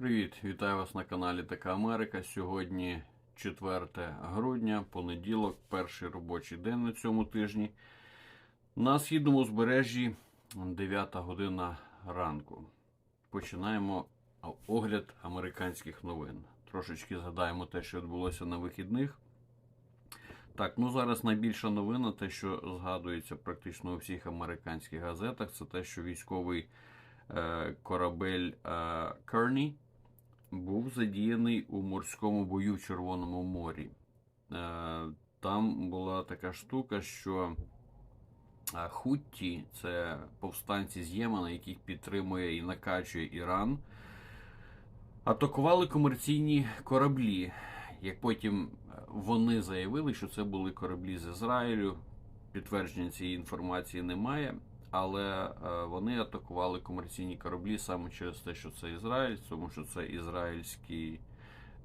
Привіт, вітаю вас на каналі Така Америка. Сьогодні 4 грудня, понеділок, перший робочий день на цьому тижні. На східному узбережжі 9 година ранку. Починаємо огляд американських новин. Трошечки згадаємо те, що відбулося на вихідних. Так, ну зараз найбільша новина, те, що згадується практично у всіх американських газетах, це те, що військовий е, корабель е, Керні був задіяний у морському бою в Червоному морі. Е, Там була така штука, що е, Хутті це повстанці з Ємена, яких підтримує і накачує Іран. Атакували комерційні кораблі. Як потім е, вони заявили, що це були кораблі з Ізраїлю. Підтвердження цієї інформації немає, але е, вони атакували комерційні кораблі саме через те, що це Ізраїль, тому що це ізраїльський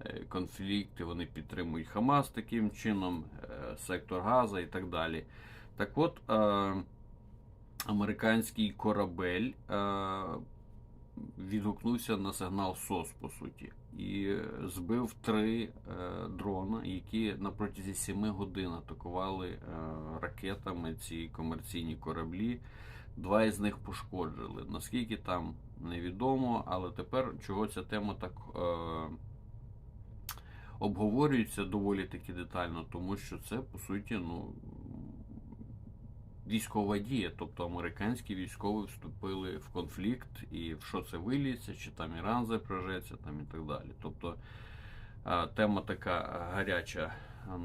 е, конфлікт, і вони підтримують Хамас таким чином, е, сектор Газа і так далі. Так от, американський корабель відгукнувся на сигнал СОС, по суті, і збив три дрона, які на протязі 7 годин атакували ракетами ці комерційні кораблі. Два із них пошкоджили. Наскільки там невідомо, але тепер чого ця тема так е, обговорюється доволі таки детально, тому що це по суті ну, військова дія, тобто американські військові вступили в конфлікт, і в що це виліться, чи там Іран запряжеться, там і так далі. Тобто е, тема така гаряча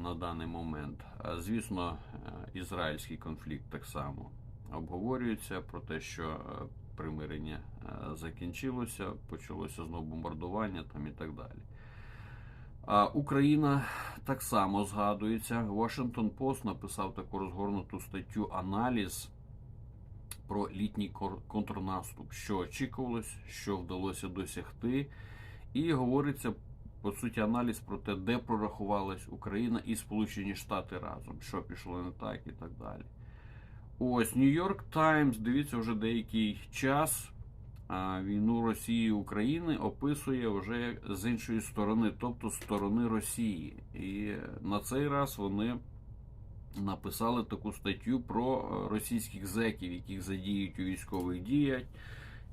на даний момент. Звісно, е, ізраїльський конфлікт так само обговорюється про те, що е, примирення е, закінчилося, почалося знову бомбардування там і так далі. Україна так само згадується. Washington Post написав таку розгорнуту статтю аналіз про літній контрнаступ, що очікувалось, що вдалося досягти, і говориться по суті аналіз про те, де прорахувалась Україна і Сполучені Штати разом, що пішло не так і так далі. Ось Нью-Йорк Таймс, дивіться, вже деякий час. Війну Росії і України описує вже з іншої сторони, тобто сторони Росії. І на цей раз вони написали таку статтю про е, російських зеків, яких задіють у військових діях,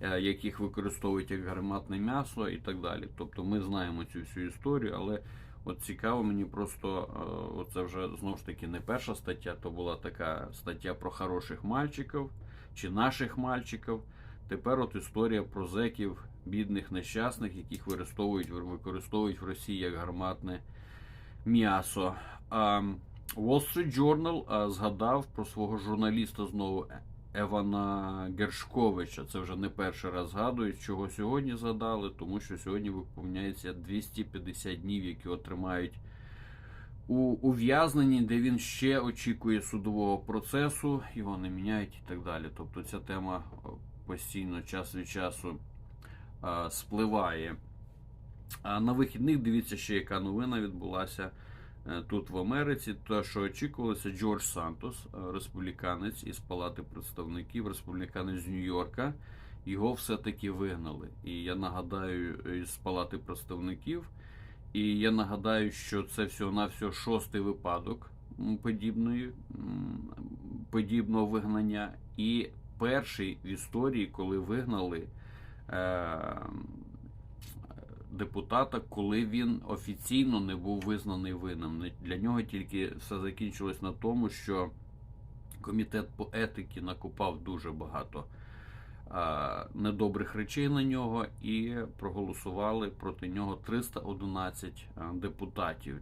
е, яких використовують як гарматне м'ясо і так далі. Тобто ми знаємо цю всю історію, але От цікаво, мені просто е, оце вже знову ж таки не перша стаття, то була така стаття про хороших мальчиків чи наших мальчиків. Тепер от історія про зеків, бідних нещасних, яких використовують, використовують в Росії як гарматне м'ясо. А Wall Street Journal згадав про свого журналіста знову Евана Гершковича. Це вже не перший раз згадують, чого сьогодні згадали, тому що сьогодні виповняється 250 днів, які отримають у ув'язненні, де він ще очікує судового процесу, його не міняють і так далі. Тобто ця тема постійно час від часу а, спливає. А на вихідних дивіться ще, яка новина відбулася е, тут в Америці. Те, що очікувалося, Джордж Сантос, е, республіканець із Палати представників, республіканець з Нью-Йорка, його все-таки вигнали. І я нагадаю, із Палати представників. І я нагадаю, що це всього-навсього шостий випадок подібної, подібного вигнання. І перший в історії, коли вигнали е, депутата, коли він офіційно не був визнаний винним. Для нього тільки все закінчилось на тому, що комітет по етиці накопав дуже багато а, недобрих речей на нього і проголосували проти нього 311 а, депутатів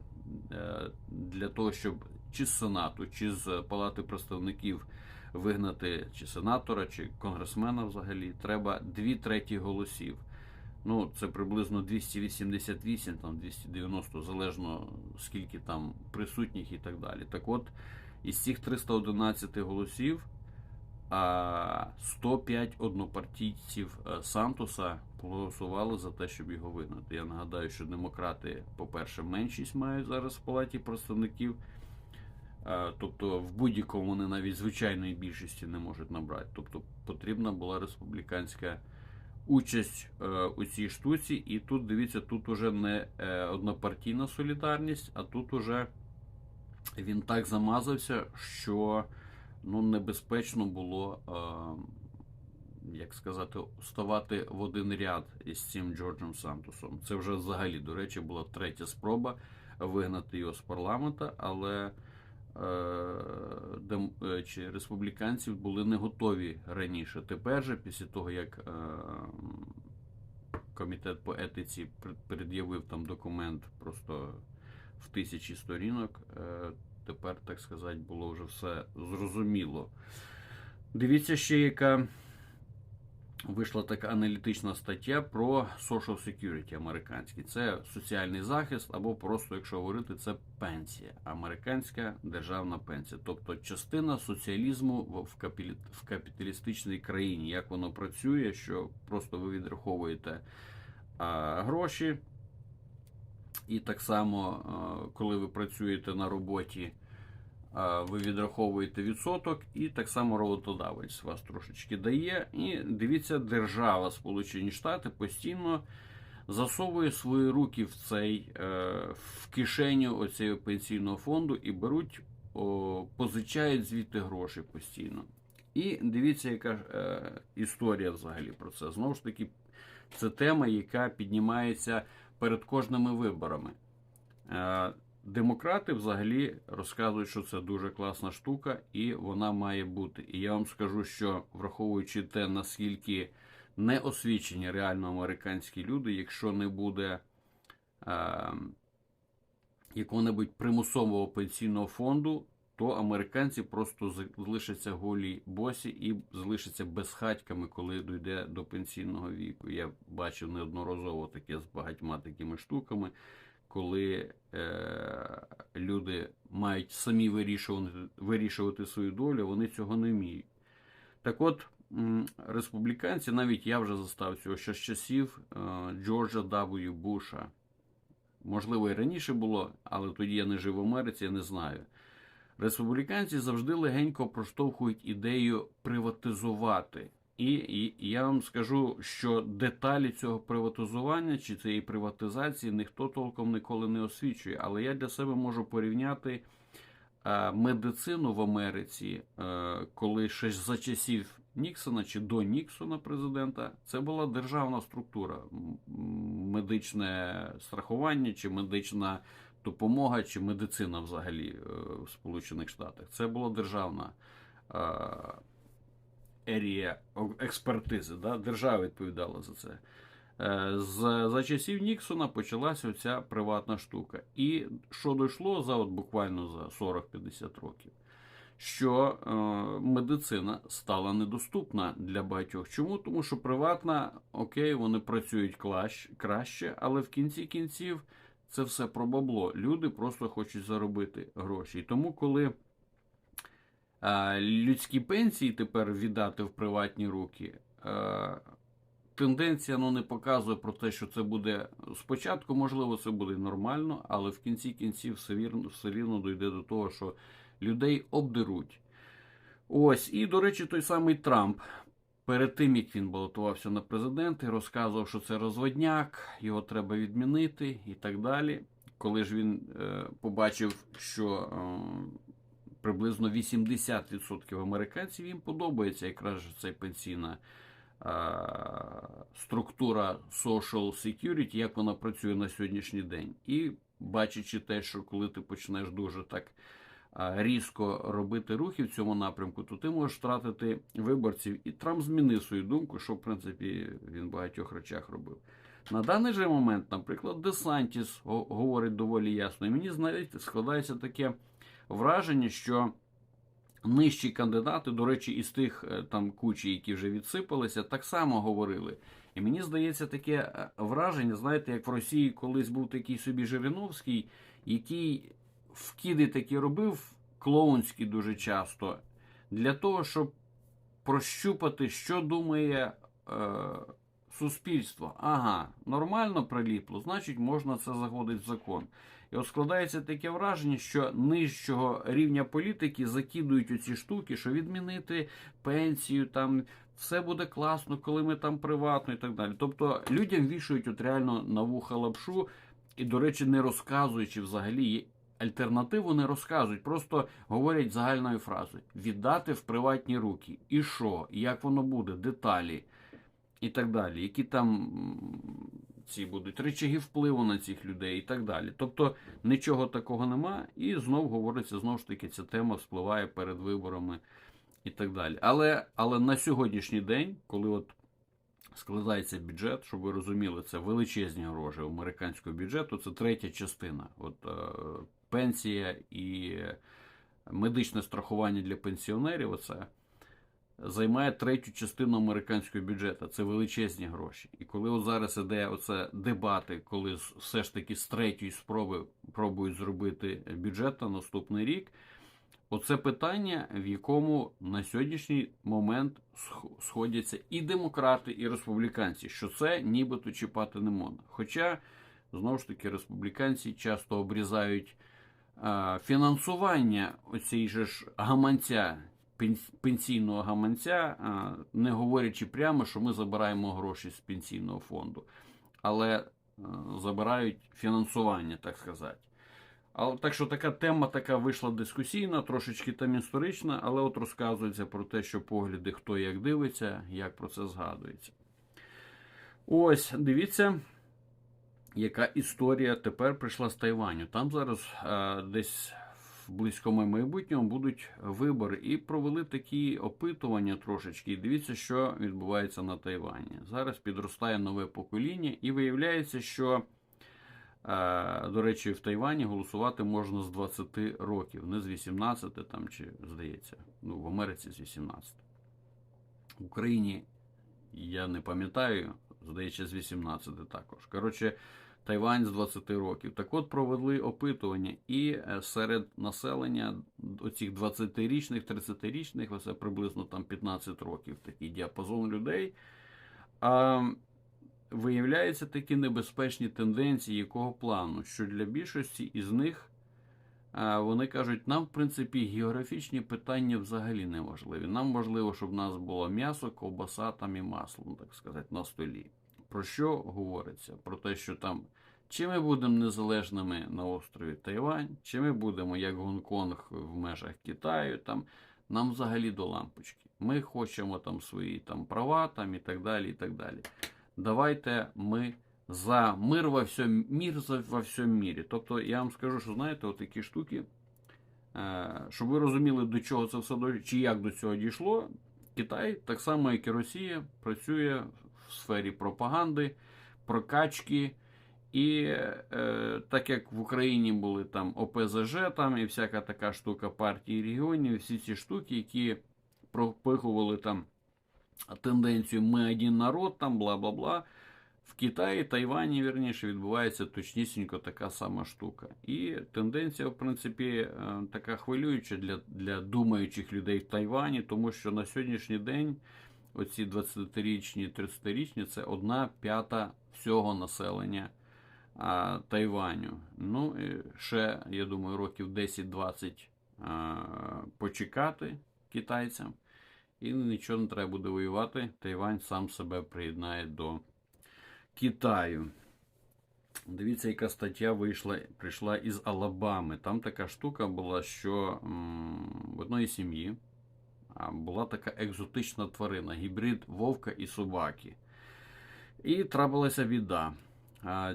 Е, для того, щоб чи з Сенату, чи з Палати представників вигнати чи сенатора, чи конгресмена взагалі, треба дві треті голосів. Ну, це приблизно 288, там 290, залежно скільки там присутніх і так далі. Так от, із цих 311 голосів 105 однопартійців е, Сантоса проголосували за те, щоб його вигнати. Я нагадаю, що демократи, по-перше, меншість мають зараз в палаті представників. Е, Тобто в будь-якому вони навіть звичайної більшості не можуть набрати. Тобто потрібна була республіканська участь е, у цій штуці. І тут дивіться, тут уже не е, однопартійна солідарність, а тут уже він так замазався, що ну, небезпечно було, е, як сказати, ставати в один ряд із цим Джорджем Сантосом. Це вже взагалі, до речі, була третя спроба вигнати його з парламента, але чи республіканців були не готові раніше. Тепер же, після того, як е, комітет по етиці пред'явив там документ просто в тисячі сторінок, е, тепер, так сказати, було вже все зрозуміло. Дивіться ще, яка вийшла така аналітична стаття про social security американський. Це соціальний захист, або просто, якщо говорити, це пенсія, американська державна пенсія. Тобто частина соціалізму в- капіталістичній країні. Як воно працює, що просто ви відраховуєте а, гроші. І так само, коли ви працюєте на роботі, ви відраховуєте відсоток, і так само роботодавець вас трошечки дає. І дивіться, держава Сполучені Штати постійно засовує свої руки в цей е, в кишеню оцього пенсійного фонду і беруть, позичають звідти гроші постійно. І дивіться, яка е, історія взагалі про це. Знову ж таки, це тема, яка піднімається перед кожними виборами. Е, Демократи взагалі розказують, що це дуже класна штука, і вона має бути. І я вам скажу, що враховуючи те, наскільки неосвічені реально американські люди, якщо не буде е, якого-небудь примусового пенсійного фонду, то американці просто залишаться голі босі і залишаться безхатьками, коли дійде до пенсійного віку. Я бачив неодноразово таке з багатьма такими штуками, коли е, люди мають самі вирішувати, вирішувати свою долю, вони цього не вміють. Так от, республіканці, навіть я вже застав цього ще з часів е, Джорджа W. Буша. Можливо, і раніше було, але тоді я не жив в Америці, я не знаю. Республіканці завжди легенько проштовхують ідею приватизувати. І, і, я вам скажу, що деталі цього приватизування чи цієї приватизації ніхто толком ніколи не освічує. Але я для себе можу порівняти е, медицину в Америці, е, коли ще за часів Ніксона чи до Ніксона президента, це була державна структура, медичне страхування чи медична допомога чи медицина взагалі е, в Сполучених Штатах. Це була державна ерія експертизи. Да? Держава відповідала за це. Е, з, за часів Ніксона почалася ця приватна штука. І що дійшло за от буквально за 40-50 років, що е, медицина стала недоступна для багатьох. Чому? Тому що приватна, окей, вони працюють краще, але в кінці кінців це все про бабло. Люди просто хочуть заробити гроші. І тому, коли людські пенсії тепер віддати в приватні руки, тенденція ну, не показує про те, що це буде спочатку, можливо, це буде нормально, але в кінці кінців все вірно, все рівно дійде до того, що людей обдеруть. Ось, і, до речі, той самий Трамп. Перед тим, як він балотувався на президенти, розказував, що це розводняк, його треба відмінити і так далі. Коли ж він е, побачив, що е, приблизно 80% американців їм подобається якраз ця пенсійна структура social security, як вона працює на сьогоднішній день. І бачачи те, що коли ти почнеш дуже так різко робити рухи в цьому напрямку, то ти можеш втратити виборців. І Трамп змінив свою думку, що в принципі він в багатьох речах робив. На даний же момент, наприклад, Десантіс говорить доволі ясно. І мені знаєте, складається таке враження, що нижчі кандидати, до речі, із тих е, там кучі, які вже відсипалися, так само говорили. І мені здається таке е, враження, знаєте, як в Росії колись був такий собі Жириновський, який вкиди такі робив клоунські дуже часто, для того, щоб прощупати, що думає е, суспільство. Ага, нормально приліпло, значить можна це заходити в закон. І от складається таке враження, що нижчого рівня політики закидують оці штуки, що відмінити пенсію, там все буде класно, коли ми там приватно і так далі. Тобто людям вішають от реально на вуха лапшу, і, до речі, не розказуючи взагалі альтернативу не розказують, просто говорять загальною фразою: віддати в приватні руки. І що, як воно буде, деталі. І так далі, які там ці будуть речаги впливу на цих людей і так далі. Тобто нічого такого нема, і знов говориться, знову ж таки, ця тема вспливає перед виборами і так далі. Але, але на сьогоднішній день, коли от складається бюджет, щоб ви розуміли, це величезні гроші американського бюджету, це третя частина. От е, пенсія і медичне страхування для пенсіонерів. Оце займає третю частину американського бюджету. Це величезні гроші. І коли зараз іде оце дебати, коли все ж таки з третьої спроби пробують зробити бюджет на наступний рік. Оце питання, в якому на сьогоднішній момент сходяться і демократи, і республіканці, що це нібито чіпати не можна. Хоча, знову ж таки, республіканці часто обрізають а, фінансування оцієї ж гаманця, пенсійного гаманця, не говорячи прямо, що ми забираємо гроші з пенсійного фонду, але забирають фінансування, так сказати. Але так що така тема така вийшла дискусійна, трошечки там історична, але от розказується про те, що погляди, хто як дивиться, як про це згадується. Ось, дивіться, яка історія тепер прийшла з Тайваню. Там зараз е, десь в близькому майбутньому будуть вибори і провели такі опитування трошечки. Дивіться, що відбувається на Тайвані. Зараз підростає нове покоління, і виявляється, що. Е, До речі, в Тайвані голосувати можна з 20 років, не з 18 там чи здається. Ну, в Америці з 18. В Україні я не пам'ятаю, здається, з 18 також. Коротше, Тайвань з 20 років. Так от провели опитування, і е, серед населення оцих 20-річних, 30-річних, оце приблизно там 15 років, такий діапазон людей. А, виявляються такі небезпечні тенденції якого плану, що для більшості із них вони кажуть, нам, в принципі, географічні питання взагалі не важливі. Нам важливо, щоб в нас було м'ясо, ковбаса там і масло, ну, так сказати, на столі. Про що говориться? Про те, що там чи ми будемо незалежними на острові Тайвань, чи ми будемо як Гонконг в межах Китаю, там нам взагалі до лампочки. Ми хочемо там свої там права там і так далі. і так далі давайте ми за мир во всьому мір за- во всьому мірі. Тобто я вам скажу, що знаєте, от такі штуки, е, щоб ви розуміли, до чого це все чи як до цього дійшло. Китай, так само як і Росія, працює в сфері пропаганди, прокачки. І е, так як в Україні були там ОПЗЖ, там і всяка така штука партії регіонів, всі ці штуки, які пропихували там тенденцію ми один народ, там бла бла бла. В Китаї, Тайвані, вірніше, відбувається точнісінько така сама штука. І тенденція, в принципі, е, така хвилююча для, для думаючих людей в Тайвані, тому що на сьогоднішній день оці 20-річні, 30-річні це одна п'ята всього населення а, Тайваню. Ну, і ще, я думаю, років 10-20 а, почекати китайцям. І нічого не треба буде воювати. Тайвань сам себе приєднає до Китаю. Дивіться, яка стаття вийшла, прийшла із Алабами. Там така штука була, що м, в одної сім'ї була така екзотична тварина, гібрид вовка і собаки. І трапилася біда.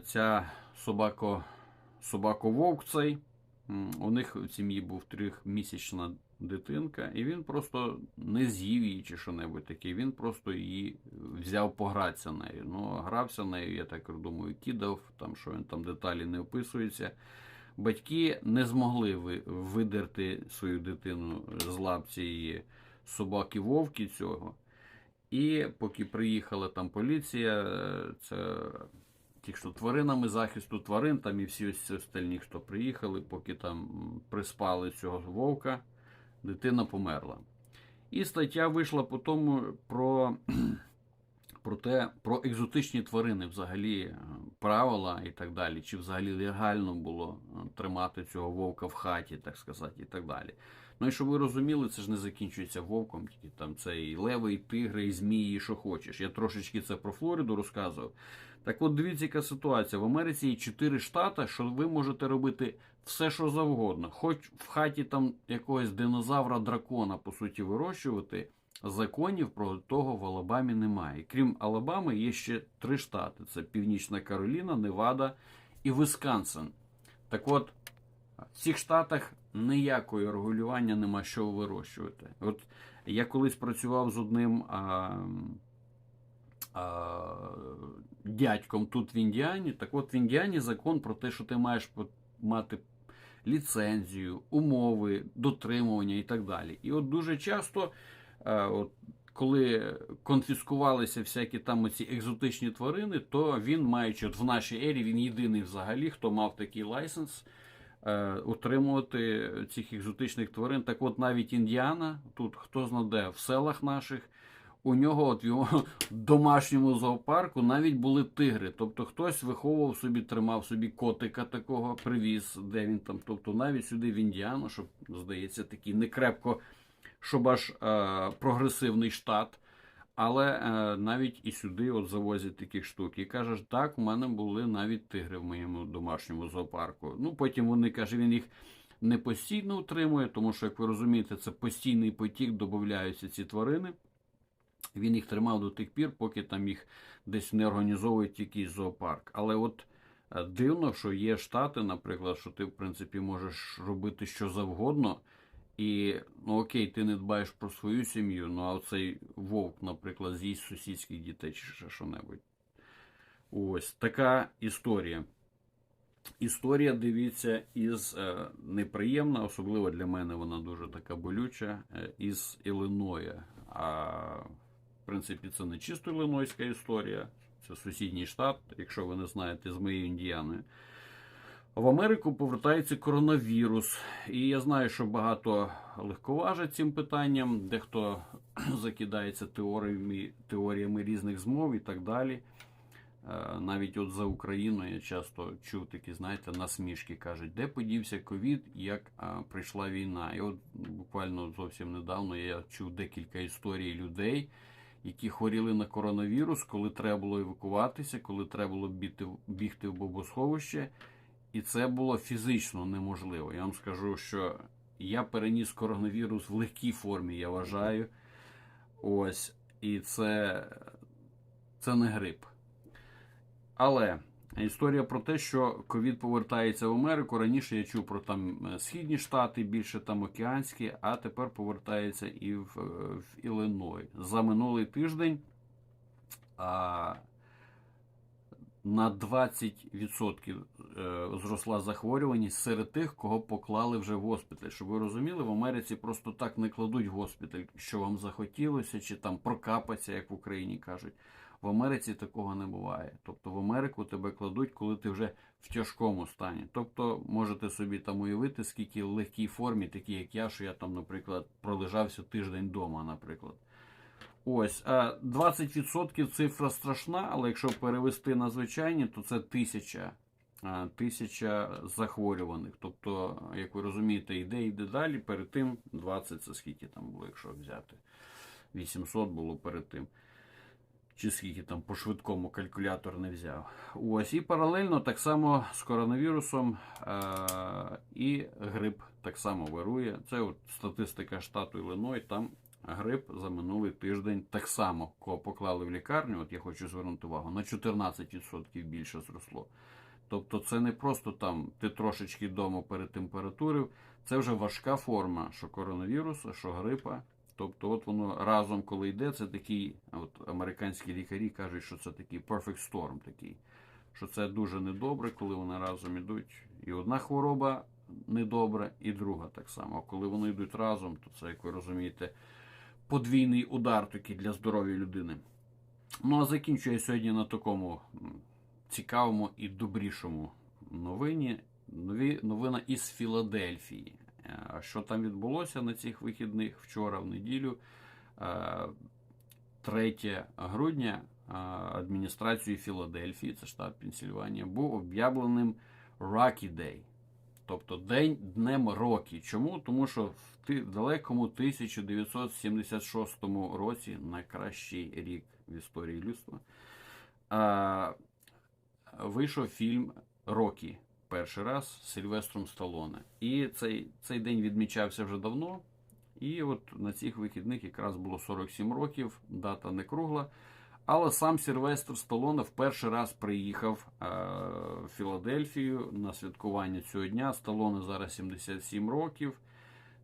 Ця собако, собако-вовк цей, у них в сім'ї був трьохмісячна дитинка, і він просто не з'їв її чи що-небудь таке. Він просто її взяв погратися нею. Ну, грався нею, я так думаю, кидав, там що він там деталі не описується. Батьки не змогли видерти свою дитину з лап цієї собаки-вовки цього. І поки приїхала там поліція, е, це ті, що тваринами захисту тварин, там і всі ось остальні, хто приїхали, поки там приспали цього вовка, дитина померла. І стаття вийшла по тому про, про те, про екзотичні тварини, взагалі е, правила і так далі, чи взагалі легально було е, тримати цього вовка в хаті, так сказати, і так далі. Ну і щоб ви розуміли, це ж не закінчується вовком, там це і леви, і тигри, і змії, і що хочеш. Я трошечки це про Флориду розказував. Так от дивіться, яка ситуація. В Америці є чотири штати, що ви можете робити все, що завгодно. Хоч в хаті там якогось динозавра дракона, по суті, вирощувати. Законів про того в Алабамі немає. Крім Алабами, є ще три штати: це Північна Кароліна, Невада і Висконсин. Так от, в цих штатах ніякого регулювання нема що вирощувати. От я колись працював з одним а, а, дядьком тут в Індіані. Так от в Індіані закон про те, що ти маєш мати ліцензію, умови, дотримування і так далі. І от дуже часто, е, от, коли конфіскувалися всякі там ці екзотичні тварини, то він, маючи от в нашій ері, він єдиний взагалі, хто мав такий лайсенс. Е, Утримувати цих екзотичних тварин. Так от навіть індіана, тут хто знаде, в селах наших, у нього от в його домашньому зоопарку навіть були тигри. Тобто хтось виховував собі, тримав собі котика такого, привіз, де він там. Тобто навіть сюди в Індіану, щоб, здається, такий не крепко, щоб аж е, прогресивний штат. Але е, навіть і сюди от завозять таких штук. І каже, так, у мене були навіть тигри в моєму домашньому зоопарку. Ну, потім вони каже, він їх не постійно утримує, тому що, як ви розумієте, це постійний потік, додаються ці тварини. Він їх тримав до тих пір, поки там їх десь не організовують якийсь зоопарк. Але от е, дивно, що є штати, наприклад, що ти, в принципі, можеш робити що завгодно. І, ну окей, ти не дбаєш про свою сім'ю, ну а оцей вовк, наприклад, з'їсть сусідських дітей чи ще що-небудь. Ось така історія. Історія, дивіться, із е, неприємна, особливо для мене вона дуже така болюча, е, із Іллиноя. А в принципі, це не чисто іллинойська історія, це сусідній штат, якщо ви не знаєте, з моєю індіаною. В Америку повертається коронавірус, і я знаю, що багато легковажать цим питанням, дехто закидається теоріями, теоріями різних змов і так далі. Е, Навіть от за Україну я часто чув такі, знаєте, насмішки кажуть, де подівся ковід, як прийшла війна. І от буквально зовсім недавно я чув декілька історій людей, які хворіли на коронавірус, коли треба було евакуватися, коли треба було бігти, в бомбосховище. І це було фізично неможливо. Я вам скажу, що я переніс коронавірус в легкій формі, я вважаю. Ось. І це, це не грип. Але історія про те, що ковід повертається в Америку. Раніше я чув про там е, східні штати, більше там океанські, а тепер повертається і в, е, в Іллиной. За минулий тиждень а, на 20% е, зросла захворюваність серед тих, кого поклали вже в госпіталь. Щоб ви розуміли, в Америці просто так не кладуть в госпіталь, що вам захотілося, чи там прокапаться, як в Україні кажуть. В Америці такого не буває. Тобто в Америку тебе кладуть, коли ти вже в тяжкому стані. Тобто можете собі там уявити, скільки в легкій формі, такі як я, що я там, наприклад, пролежався тиждень вдома, наприклад. Ось, а 20% цифра страшна, але якщо перевести на звичайні, то це тисяча. Тисяча захворюваних. Тобто, як ви розумієте, йде йде далі. Перед тим 20 це скільки там було, якщо взяти. 800 було перед тим. Чи скільки там по швидкому калькулятор не взяв. Ось і паралельно так само з коронавірусом е- і грип так само вирує. Це от статистика штату Іллиной, там грип за минулий тиждень так само, поклали в лікарню, от я хочу звернути увагу, на 14% більше зросло. Тобто це не просто там ти трошечки вдома перетемпературив, це вже важка форма, що коронавірусу, що грипа. Тобто, от воно разом, коли йде, це такий, от американські лікарі кажуть, що це такий perfect storm, такий, що це дуже недобре, коли вони разом йдуть. І одна хвороба недобра, і друга так само. А коли вони йдуть разом, то це, як ви розумієте, подвійний удар такий для здоров'я людини. Ну а закінчую я сьогодні на такому цікавому і добрішому новині. Нові, новина із Філадельфії. Е, що там відбулося на цих вихідних вчора, в неділю, е, 3 грудня е, адміністрацією Філадельфії, це штат Пенсільванія, був об'явленим Rocky Day. Тобто день днем роки. Чому? Тому що в далекому 1976 році, найкращий рік в історії людства, вийшов фільм Рокі перший раз з Сильвестром Сталоне. І цей, цей день відмічався вже давно. І от на цих вихідних якраз було 47 років, дата не кругла. Але сам Сильвестр Сталоне в перший раз приїхав е, в Філадельфію на святкування цього дня. Сталоне зараз 77 років.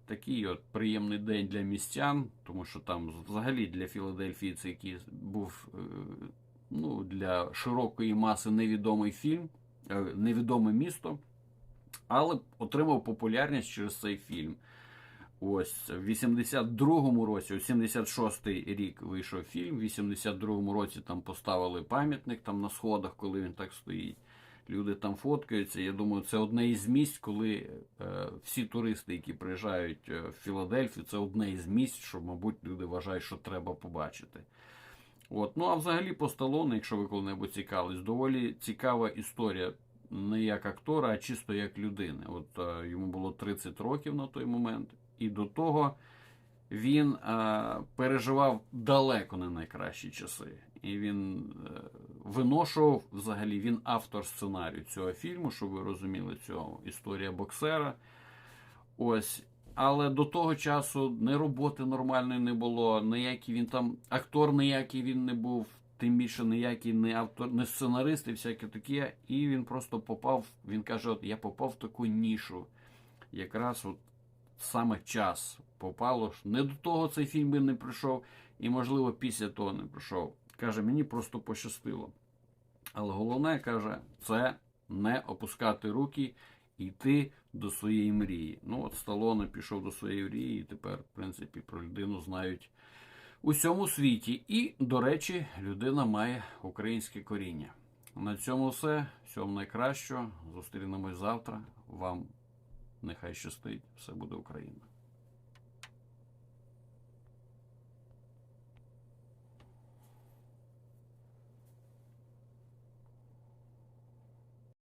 Такий от приємний день для містян, тому що там взагалі для Філадельфії це який був е, ну, для широкої маси невідомий фільм, е, невідоме місто, але отримав популярність через цей фільм. Ось в 82-му році, у 76-й рік вийшов фільм. В 82-му році там поставили пам'ятник там на сходах, коли він так стоїть. Люди там фоткаються. Я думаю, це одне із місць, коли е, всі туристи, які приїжджають е, в Філадельфію, це одне із місць, що, мабуть, люди вважають, що треба побачити. От. Ну а взагалі по Сталоне, якщо ви коли-небудь цікавились, доволі цікава історія. Не як актора, а чисто як людини. От е, йому було 30 років на той момент, і до того він е, переживав далеко не найкращі часи. І він е, виношував взагалі, він автор сценарію цього фільму, щоб ви розуміли цього історія боксера. Ось. Але до того часу ні роботи нормальної не було, ніякий він там актор ніякий він не був, тим більше ніякий не автор, не сценарист і всяке таке. І він просто попав. Він каже: от я попав в таку нішу. Якраз от саме час попало. Не до того цей фільм би не прийшов, і, можливо, після того не прийшов. Каже, мені просто пощастило. Але головне каже, це не опускати руки і йти до своєї мрії. Ну, от Сталоне пішов до своєї мрії, і тепер, в принципі, про людину знають у всьому світі. І, до речі, людина має українське коріння. На цьому все. Всього найкращого. Зустрінемось завтра. Вам нехай щастить. Все буде Україна.